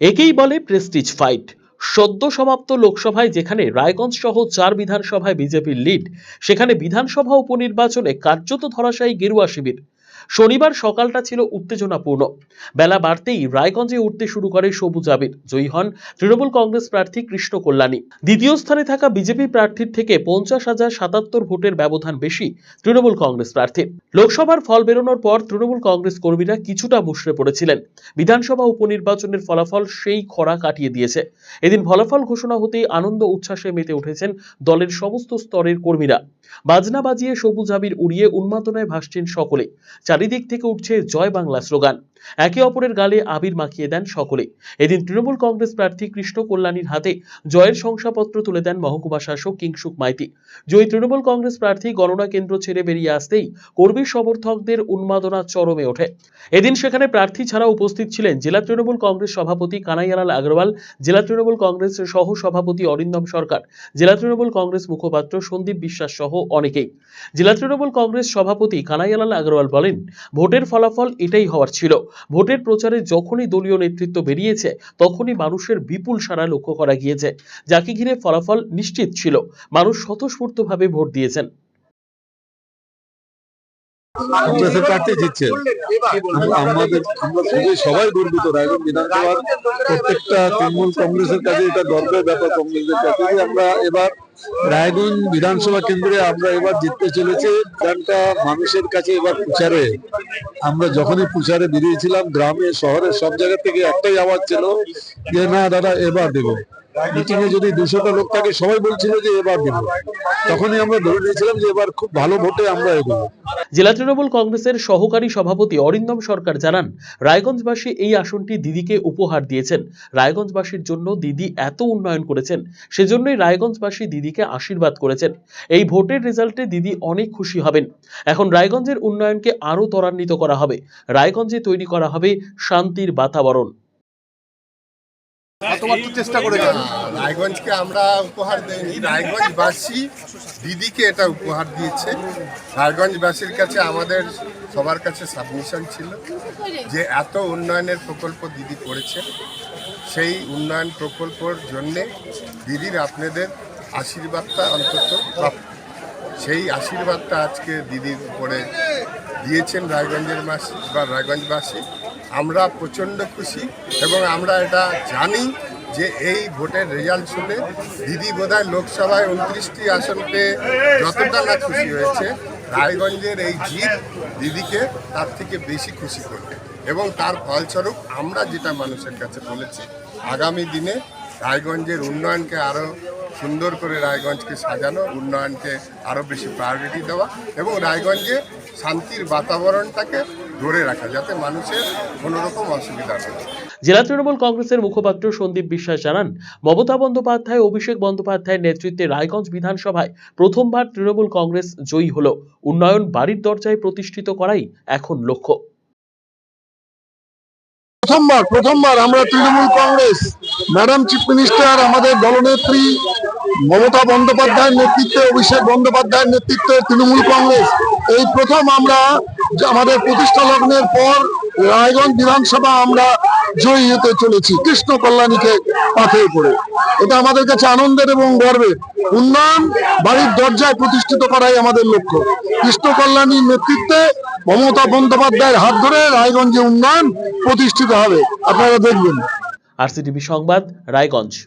একেই বলে Prestige fight সদ্য সমাপ্ত লোকসভায় যেখানে রায়গঞ্জ সহ চার বিধানসভায় বিজেপির লিড সেখানে বিধানসভা উপনির্বাচনে কার্যত ধরাশায়ী গেরুয়া শিবির। শনিবার সকালটা ছিল উত্তেজনাপূর্ণ। বেলা বাড়তেই রায়গঞ্জে উঠতে শুরু করে সবুজ আবির। জয়ী হন তৃণমূল কংগ্রেস প্রার্থী কৃষ্ণ কল্যাণী। দ্বিতীয় স্থানে থাকা বিজেপি প্রার্থীর থেকে পঞ্চাশ হাজার সাতাত্তর ভোটের ব্যবধান বেশি তৃণমূল কংগ্রেস প্রার্থীর লোকসভার ফল বেরোনোর পর তৃণমূল কংগ্রেস কর্মীরা কিছুটা মুষড়ে পড়েছিলেন। বিধানসভা উপনির্বাচনের ফলাফল সেই খরা কাটিয়ে দিয়েছে। এদিন ফলাফল ঘোষণা হতেই আনন্দ উচ্ছ্বাসে মেতে উঠেছেন দলের সমস্ত স্তরের কর্মীরা। বাজনা বাজিয়ে সবুজ আবির উড়িয়ে উন্মাদনায় ভাসছেন সকলে। চারিদিক থেকে উঠছে জয় বাংলা স্লোগান। একে অপরের গালে আবির মাখিয়ে দেন সকলে এদিন তৃণমূল কংগ্রেস প্রার্থী কৃষ্ণ কল্যাণীর হাতে জয়ের শংসাপত্র তুলে দেন মহকুমা শাসক কিংসুক মাইতি। জয়ী তৃণমূল কংগ্রেস প্রার্থী গণনা কেন্দ্র ছেড়ে বেরিয়ে আসতেই কর্মী সমর্থকদের উন্মাদনা চরমে ওঠে। এদিন সেখানে প্রার্থী ছাড়া উপস্থিত ছিলেন জেলা তৃণমূল কংগ্রেস সভাপতি কানাইয়ালাল আগরওয়াল, জেলা তৃণমূল কংগ্রেস সহ সভাপতি অরিন্দম সরকার, জেলা তৃণমূল কংগ্রেস মুখপাত্র সন্দীপ বিশ্বাস সহ অনেকেই। জেলা তৃণমূল কংগ্রেস সভাপতি কানাইয়ালাল আগরওয়াল বলেন ভোটের ফলাফল এটাই হওয়ার ছিল। ভোটের প্রচারে যখনই দলীয় নেতৃত্ব বেরিয়েছে, তখনই মানুষের বিপুল সারা লক্ষ্য করা গিয়েছে। যাকে ঘিরে ফলাফল নিশ্চিত ছিল। মানুষ স্বতঃস্ফূর্তভাবে ভোট দিয়েছেন। কংগ্রেসের প্রার্থী জিতছে। আমাদের আমরা খুবই সবাই গর্বিত রায়গঞ্জ বিধানসভার প্রত্যেকটা তৃণমূল কংগ্রেসের কাছে এটা গর্বের ব্যাপার কংগ্রেসের কাছে আমরা এবার রায়গঞ্জ বিধানসভা কেন্দ্রে আমরা এবার জিততে চলেছি। গানটা মানুষের কাছে এবার প্রচারে। আমরা যখনই প্রচারে বেরিয়েছিলাম গ্রামে শহরে সব জায়গা থেকে একটাই আওয়াজ ছিল যে না দাদা এবার দেবো। মিটিং এ যদি দুশোটা লোক থাকে, সবাই বলছিল যে এবার দেবো। তখনই আমরা ধরে নিয়েছিলাম যে এবার খুব ভালো ভোটে আমরা এগোবো। জেলা তৃণমূল কংগ্রেসের সহকারী সভাপতি অরিন্দম সরকার জানান, রায়গঞ্জবাসী এই আসনটি দিদিকে উপহার দিয়েছেন। রায়গঞ্জবাসীর জন্য দিদি এত উন্নয়ন করেছেন, সেজন্যই রায়গঞ্জবাসী দিদিকে আশীর্বাদ করেছেন। এই ভোটের রেজাল্টে দিদি অনেক খুশি হবেন। এখন রায়গঞ্জের উন্নয়নকে আরও ত্বরান্বিত করা হবে। রায়গঞ্জে তৈরি করা হবে শান্তির বাতাবরণ। চেষ্টা করে যাবে রায়গঞ্জকে আমরা উপহার দেইনি। রায়গঞ্জবাসী দিদিকে এটা উপহার দিয়েছে। রায়গঞ্জবাসীর কাছে আমাদের সবার কাছে সাবমিশন ছিল যে এত উন্নয়নের প্রকল্প দিদি করেছে। সেই উন্নয়ন প্রকল্পর জন্যে দিদির আপনাদের আশীর্বাদটা অন্তত প্রাপ্য সেই আশীর্বাদটা আজকে দিদির উপরে দিয়েছেন রায়গঞ্জের মাসি বা রায়গঞ্জবাসী। আমরা প্রচণ্ড খুশি এবং আমরা এটা জানি যে এই ভোটের রেজাল্ট শুনে দিদি বোধহয় লোকসভায় উনত্রিশটি আসন পেয়ে যতটা না খুশি হয়েছে, রায়গঞ্জের এই জিত দিদিকে তার থেকে বেশি খুশি করবে। এবং তার ফলস্বরূপ আমরা যেটা মানুষের কাছে বলেছি, আগামী দিনে রায়গঞ্জের উন্নয়নকে আরও সুন্দর করে রায়গঞ্জকে সাজানো, উন্নয়নকে আরও বেশি প্রায়োরিটি দেওয়া এবং রায়গঞ্জে শান্তির বাতাবরণটাকে ধরে রাখা যাতে মানুষের কোনো রকম অসুবিধা না জেলা তৃণমূল কংগ্রেসের মুখপাত্র সন্দীপ বিশ্বাস জানান মমতা বন্দ্যোপাধ্যায় অভিষেক বন্দ্যোপাধ্যায়ের নেতৃত্বে রায়গঞ্জ বিধানসভায় প্রথমবার তৃণমূল কংগ্রেস জয়ী হল। উন্নয়ন বাড়ির দরজায় প্রতিষ্ঠিত করাই এখন লক্ষ্য। প্রথমবার প্রথমবার আমরা Trinamool Congress madam chief minister আমাদের দলনেত্রী মমতা বন্দ্যোপাধ্যায়ের নেতৃত্বে অভিষেক বন্দ্যোপাধ্যায়ের নেতৃত্বে তৃণমূল কংগ্রেস এই প্রথম আমরা আমাদের প্রতিষ্ঠা লগ্নের পর রায়গঞ্জ বিধানসভা আমরা জয়ী হতে চলেছি, কৃষ্ণ কল্যাণীকে পাথে করে। এটা আমাদের কাছে আনন্দের এবং গর্বের। উন্নয়ন বাড়ির দরজায় প্রতিষ্ঠিত করাই আমাদের লক্ষ্য। কৃষ্ণ কল্যাণীর নেতৃত্বে মমতা বন্দ্যোপাধ্যায়ের হাত ধরে রায়গঞ্জে উন্নয়ন প্রতিষ্ঠিত হবে। আপনারা দেখবেন। আরসিটিভি সংবাদ, রায়গঞ্জ।